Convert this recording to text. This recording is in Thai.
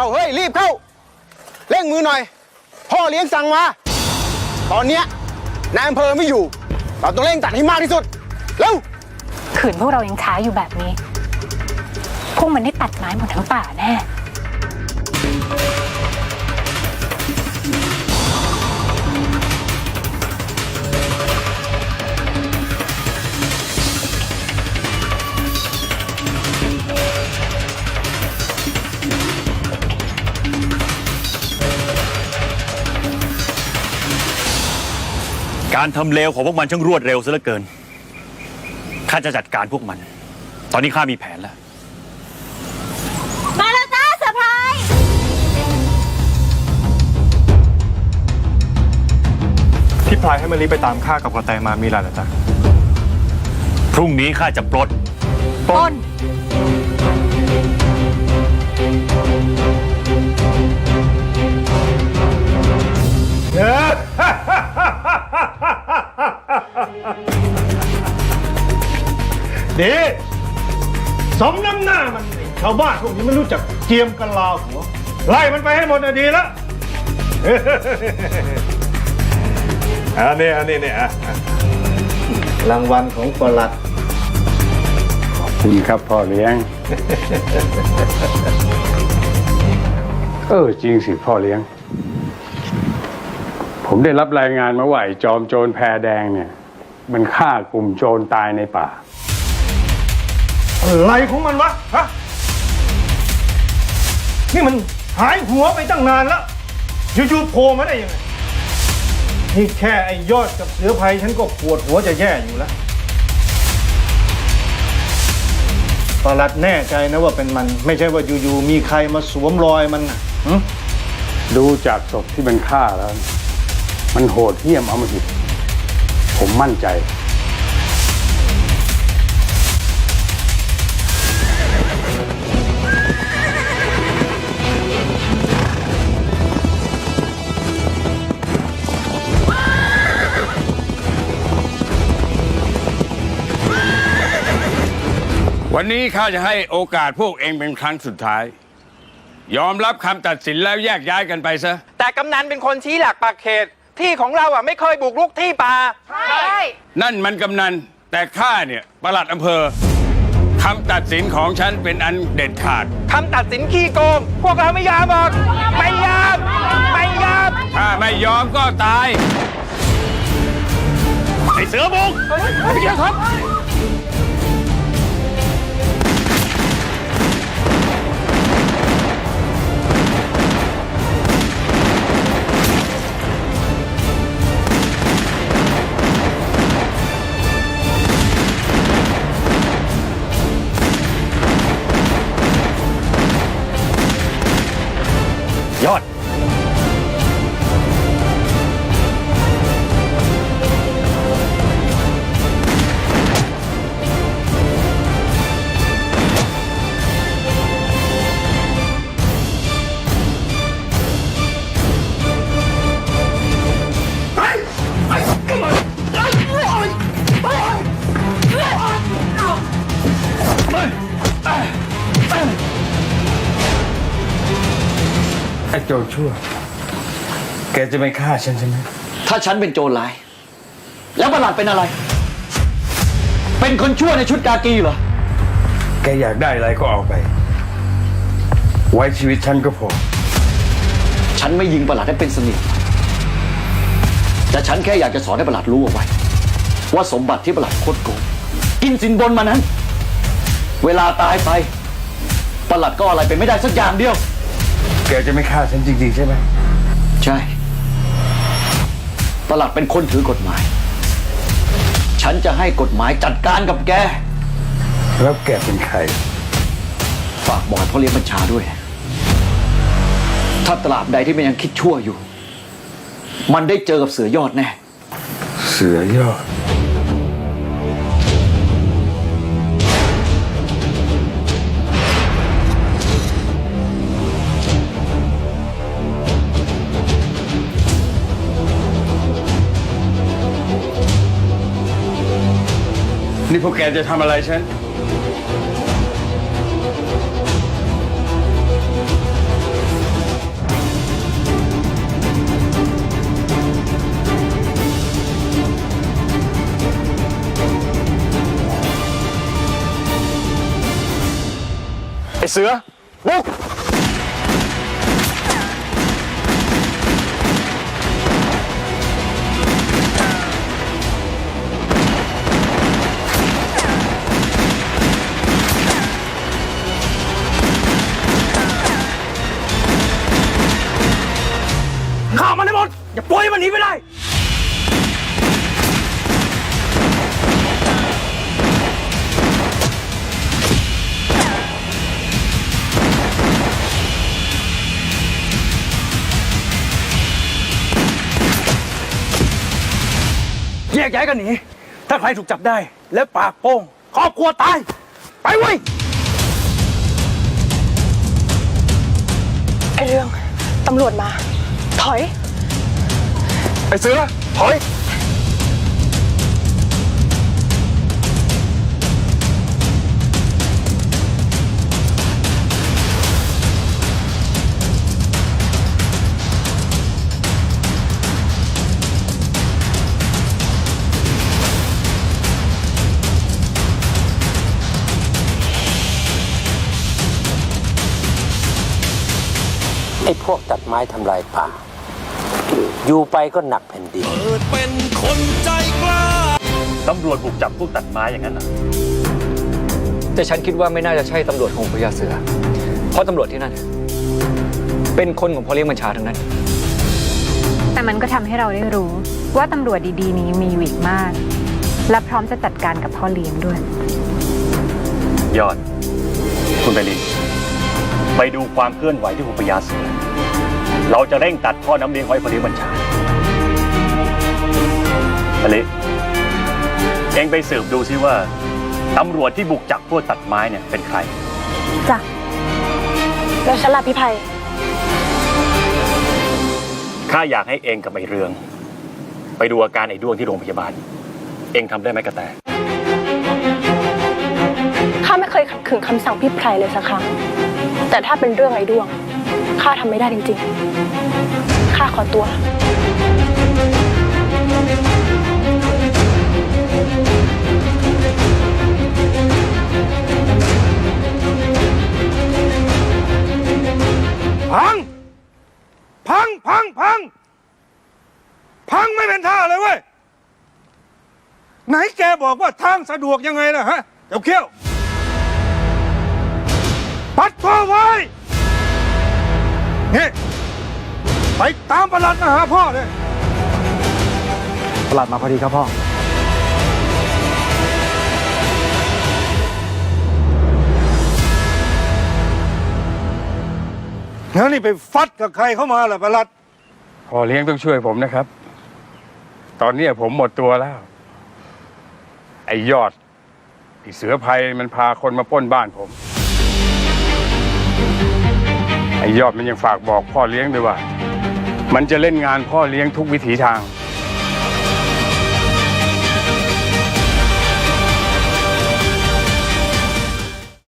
เอาเฮ้ย รีบเข้า เร่งมือหน่อย พ่อเลี้ยงสั่งมา ตอนเนี้ยนายอำเภอไม่อยู่ เราต้องเร่งตัดให้มากที่สุด เร็ว ขืนพวกเรายังช้าอยู่แบบนี้ พวกมันได้ตัดไม้หมดทั้งป่าแน่ การทำเลวของพวกมันช่างรวดเร็วซะเหลือเกิน ข้าจะจัดการพวกมัน ตอนนี้ข้ามีแผนแล้ว มาแล้วจ้าเซอร์ไพรส์พี่พลายให้มารีไปตามข้ากับกระแตมามีอะไรเหรอจ๊ะ พรุ่งนี้ข้าจะปลด ต้น ดีสมน้ำหน้ามันไอ้ชาวบ้านพวกนี้ไม่รู้จักเจียมกันลาหัว ไล่มันไปให้หมดน่ะดีแล้วอันนี้อันนี้เนี่ยอะอะรางวัลของประหลัดคุณครับพ่อเลี้ยง เออจริงสิพ่อเลี้ยง ผมได้รับรายงานมาว่าไอ้จอมโจรแพรแดงเนี่ย มันฆ่ากลุ่มโจรตายในป่า อะไรของมันวะฮะนี่มันหายหัวไปตั้งนานแล้วอยู่ๆโผล่มาได้ยังไงนี่แค่ไอ้ยอดกับเสือภัยฉันก็ปวดหัวจะแย่อยู่แล้วประหลัดแน่ใจนะว่าเป็นมัน ไม่ใช่ว่าอยู่ๆมีใครมาสวมรอยมันนะหึดูจากศพที่มันฆ่าแล้ว มันโหดเหี้ยมเอามาหิตผมมั่นใจ วันนี้ข้าจะให้โอกาสพวกเองเป็นครั้งสุดท้าย ยอมรับคำตัดสินแล้วแยกย้ายกันไปซะ แต่กำนันเป็นคนชี้หลักปักเขต ที่ของเราอะไม่เคยบุกรุกที่ป่านั่นมันกำนัน แต่ข้าเนี่ยประหลัดอำเภอคำตัดสินของฉันเป็นอันเด็ดขาด คำตัดสินขี้โกง พวกเราไม่ยอมหรอกไม่ยอมไม่ยอมถ้าไม่ยอมก็ตาย ไอ้เสือบุกพี่เกียรติครับ ยอด โจรชั่ว แกจะไม่ฆ่าฉันใช่ไหม ถ้าฉันเป็นโจรร้าย แล้วประหลัดเป็นอะไร เป็นคนชั่วในชุดกากีเหรอ แกอยากได้อะไรก็เอาไป ไว้ชีวิตฉันก็พอ ฉันไม่ยิงประหลัดให้เป็นสนิท แต่ฉันแค่อยากจะสอนให้ประหลัดรู้เอาไว้ ว่าสมบัติที่ประหลัดโคตรโกงกินสินบนมานั้น เวลาตายไปประหลัดก็อะไรเป็นไม่ได้สักอย่างเดียว แกจะไม่ฆ่าฉันจริงๆใช่ไหม ใช่ประหลัดเป็นคนถือกฎหมาย ฉันจะให้กฎหมายจัดการกับแก แล้วแกเป็นใคร ฝากบอกให้พ่อเลี้ยงบัญชาด้วย ถ้าตราบใดที่มันยังคิดชั่วอยู่ มันได้เจอกับเสือยอดแน่ เสือยอด นี่พวกแกจะทำอะไรฉัน ไอ้เสือบุก ยกย้ายกันหนี ถ้าใครถูกจับได้ แล้วปากโป้งครอบครัวตาย ไปเว้ยไอเรื่อง ตำรวจมา ถอย ไอ้เสือถอย ไอ้พวกตัดไม้ทำลายป่า อยู่ไปก็หนักแผ่นดินตำรวจบุกจับพวกตัดไม้อย่างนั้นนะแต่ฉันคิดว่าไม่น่าจะใช่ตำรวจของพญาเสือ เพราะตำรวจที่นั่น เป็นคนของพ่อเลี้ยงบัญชาทั้งนั้น แต่มันก็ทำให้เราได้รู้ว่าตำรวจดีๆ นี้มีอยู่อีกมาก และพร้อมจะจัดการกับพ่อเลี้ยงด้วย ยอด คุณไปลิน ไปดูความเคลื่อนไหวที่หุบพญาเสือ เราจะเร่งตัดท่อน้ำเลี้ยงไว้พอดีบัญชาอลิเองไปสืบดูซิว่าตำรวจที่บุกจับพวกตัดไม้เนี่ยเป็นใคร จ้ะแล้วฉันล่ะพี่ไพข้าอยากให้เองกับไอ้เรือง ไปดูอาการไอ้ด้วงที่โรงพยาบาล เองทำได้ไหมกระแต ข้าไม่เคยขัดขืนคำสั่งพี่ไพรเลยสักครั้ง แต่ถ้าเป็นเรื่องไอ้ด้วงข้าทำไม่ได้จริงๆข้าขอตัว พัง พัง พัง พัง พังไม่เป็นท่าเลยเว้ย ไหนแกบอกว่าทางสะดวกยังไงล่ะฮะเดี๋ยวเขี้ยว ปัดพ่อไว้นี่ไปตามประหลัดมาหาพ่อเลยประหลัดมาพอดีครับพ่อ แล้วนี่ไปฟัดกับใครเข้ามาล่ะประหลัด พ่อเลี้ยงต้องช่วยผมนะครับ ตอนเนี้ยผมหมดตัวแล้ว ไอ้ยอดไอ้เสือภัยมันพาคนมาปล้นบ้านผม ไอ้ยอดมันยังฝากบอกพ่อเลี้ยงด้วยว่า มันจะเล่นงานพ่อเลี้ยงทุกวิถีทาง